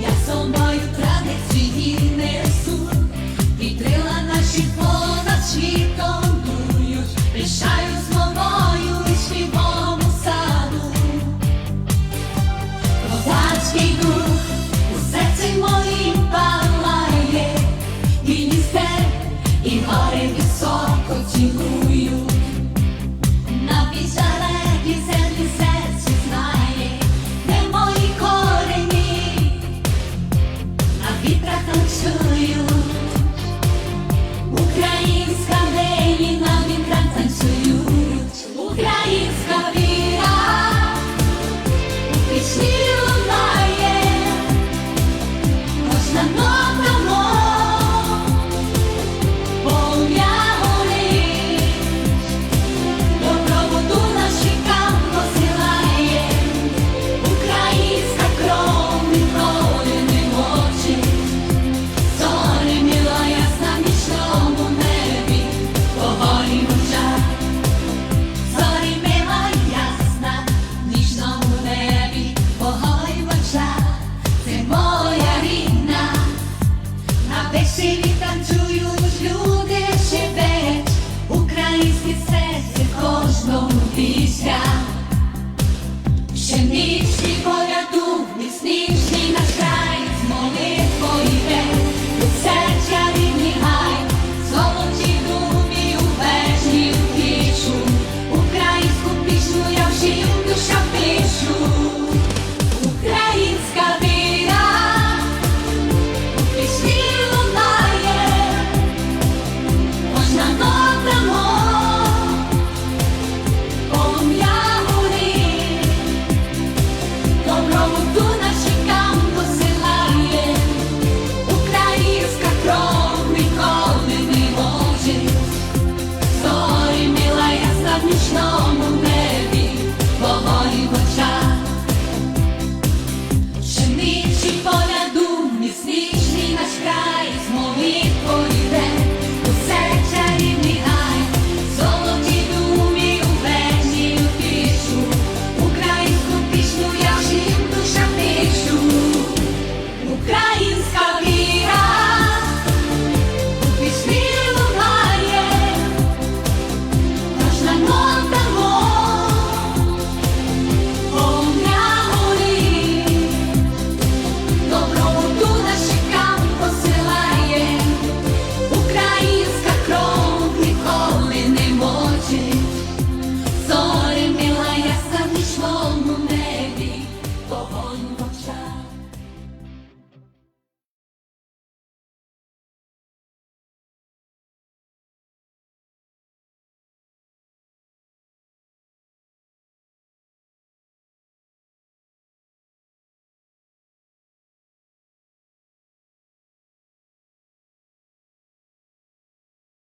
Я собою традиції несу, відкрила наші полі. Vibra